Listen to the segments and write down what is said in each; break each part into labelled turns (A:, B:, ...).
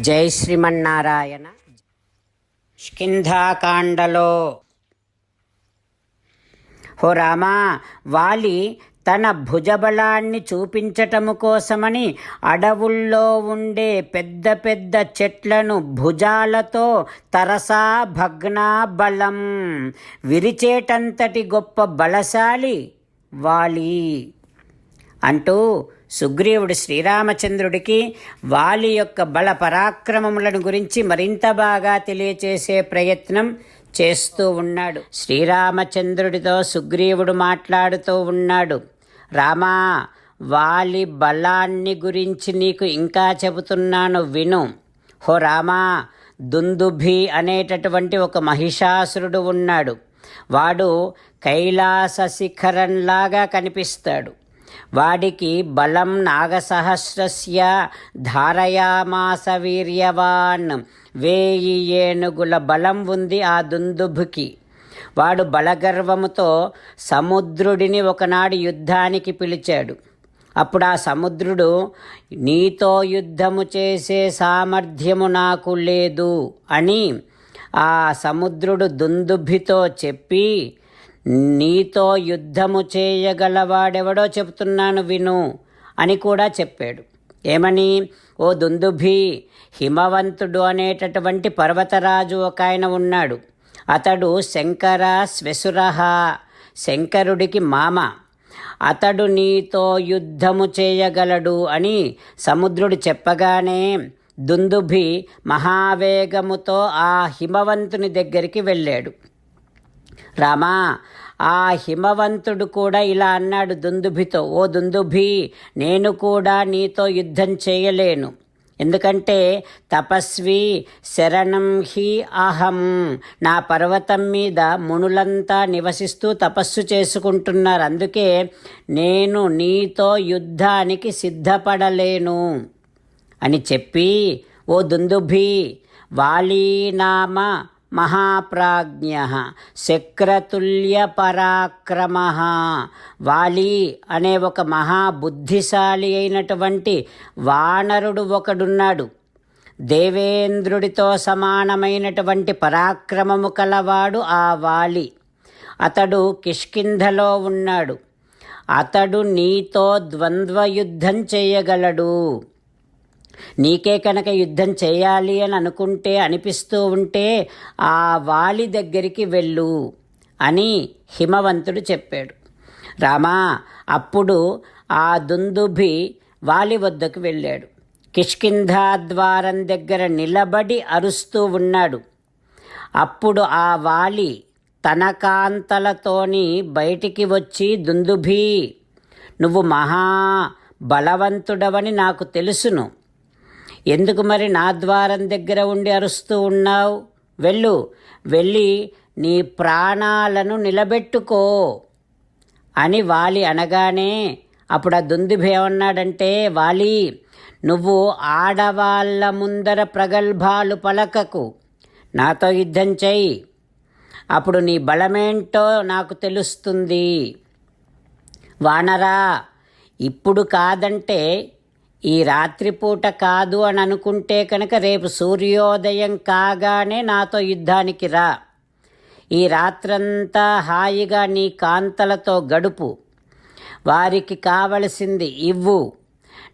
A: జై శ్రీమన్నారాయణ. స్కింధాకాండలో హో రామా వాలి తన భుజబలాన్ని చూపించటము కోసమని అడవుల్లో ఉండే పెద్ద పెద్ద చెట్లను భుజాలతో తరసా భగ్నా బలం విరిచేటంతటి గొప్ప బలశాలి వాలి అంటూ సుగ్రీవుడు శ్రీరామచంద్రుడికి వాలి యొక్క బల పరాక్రమములను గురించి మరింత బాగా తెలియచేసే ప్రయత్నం చేస్తూ ఉన్నాడు. శ్రీరామచంద్రుడితో సుగ్రీవుడు మాట్లాడుతూ ఉన్నాడు. రామా వాలి బలాన్ని గురించి నీకు ఇంకా చెబుతున్నాను విను. హో రామా దుందుభి అనేటటువంటి ఒక మహిషాసురుడు ఉన్నాడు. వాడు కైలాస శిఖరంలాగా కనిపిస్తాడు. వాడికి బలం నాగసహస్రస్య ధారయామాస వీర్యవాన్. వేయి ఏనుగుల బలం ఉంది ఆ దుందుభుకి. వాడు బలగర్వముతో సముద్రుడిని ఒకనాడు యుద్ధానికి పిలిచాడు. అప్పుడు ఆ సముద్రుడు నీతో యుద్ధము చేసే సామర్థ్యము నాకు లేదు అని ఆ సముద్రుడు దుందుభితో చెప్పి నీతో యుద్ధము చేయగలవాడెవడో చెబుతున్నాను విను అని కూడా చెప్పాడు. ఏమని? ఓ దుందుభి హిమవంతుడు అనేటటువంటి పర్వతరాజు ఒక ఆయన ఉన్నాడు. అతడు శంకర శ్వశురహ శంకరుడికి మామ. అతడు నీతో యుద్ధము చేయగలడు అని సముద్రుడు చెప్పగానే దుందుభి మహావేగముతో ఆ హిమవంతుని దగ్గరికి వెళ్ళాడు. రామా ఆ హిమవంతుడు కూడా ఇలా అన్నాడు దుందుభితో. ఓ దుందుభి నేను కూడా నీతో యుద్ధం చేయలేను. ఎందుకంటే తపస్వి శరణం హి అహం. నా పర్వతం మీద మునులంతా నివసిస్తూ తపస్సు చేసుకుంటున్నారు. అందుకే నేను నీతో యుద్ధానికి సిద్ధపడలేను. అని చెప్పి ఓ దుందుభి వాలీనామ మహాప్రాజ్ఞ. శక్రతుల్య పరాక్రమ వాలి అనే ఒక మహాబుద్ధిశాలి అయినటువంటి వానరుడు ఒకడున్నాడు. దేవేంద్రుడితో సమానమైనటువంటి పరాక్రమము కలవాడు ఆ వాలి. అతడు కిష్కింధలో ఉన్నాడు. అతడు నీతో ద్వంద్వ యుద్ధం చేయగలడు. నీకే కనుక యుద్ధం చేయాలి అని అనుకుంటే అనిపిస్తూ ఉంటే ఆ వాలి దగ్గరికి వెళ్ళు అని హిమవంతుడు చెప్పాడు. రామా అప్పుడు ఆ దుందుభి వాలి వద్దకు వెళ్ళాడు. కిష్కింధాద్వారం దగ్గర నిలబడి అరుస్తూ ఉన్నాడు. అప్పుడు ఆ వాలి తన కాంతలతోని బయటికి వచ్చి దుందుభి నువ్వు మహా బలవంతుడవని నాకు తెలుసును. ఎందుకు మరి నా ద్వారం దగ్గర ఉండి అరుస్తూ ఉన్నావు? వెళ్ళు వెళ్ళి నీ ప్రాణాలను నిలబెట్టుకో అని వాలి అనగానే అప్పుడు ఆ దుందుభి ఏమన్నాడంటే వాలి నువ్వు ఆడవాళ్ళ ముందర ప్రగల్భాలు పలకకు. నాతో యుద్ధం చెయ్యి. అప్పుడు నీ బలమేంటో నాకు తెలుస్తుంది. వానరా ఇప్పుడు కాదంటే ఈ రాత్రిపూట కాదు అని అనుకుంటే కనుక రేపు సూర్యోదయం కాగానే నాతో యుద్ధానికి రా. ఈ రాత్రంతా హాయిగా నీ కాంతలతో గడుపు. వారికి కావలసింది ఇవ్వు.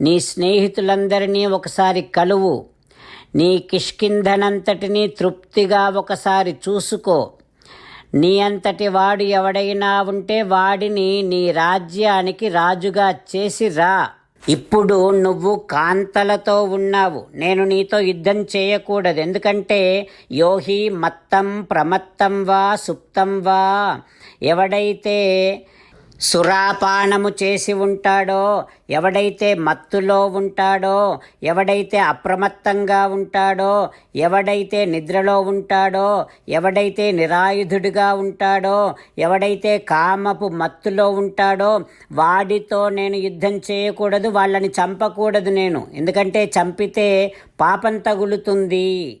A: నీ స్నేహితులందరినీ ఒకసారి కలువు. నీ కిష్కింధనంతటినీ తృప్తిగా ఒకసారి చూసుకో. నీ అంతటి వాడు ఎవడైనా ఉంటే వాడిని నీ రాజ్యానికి రాజుగా చేసి రా. ఇప్పుడు నువ్వు కాంతలతో ఉన్నావు. నేను నీతో యుద్ధం చేయకూడదు. ఎందుకంటే యోహి మత్తం ప్రమత్తం వా సుప్తం వా. ఎవడైతే సురాపానము చేసి ఉంటాడో ఎవడైతే మత్తులో ఉంటాడో ఎవడైతే అప్రమత్తంగా ఉంటాడో ఎవడైతే నిద్రలో ఉంటాడో ఎవడైతే నిరాయుధుడిగా ఉంటాడో ఎవడైతే కామపు మత్తులో ఉంటాడో వాడితో నేను యుద్ధం చేయకూడదు వాళ్ళని చంపకూడదు నేను. ఎందుకంటే చంపితే పాపం తగులుతుంది.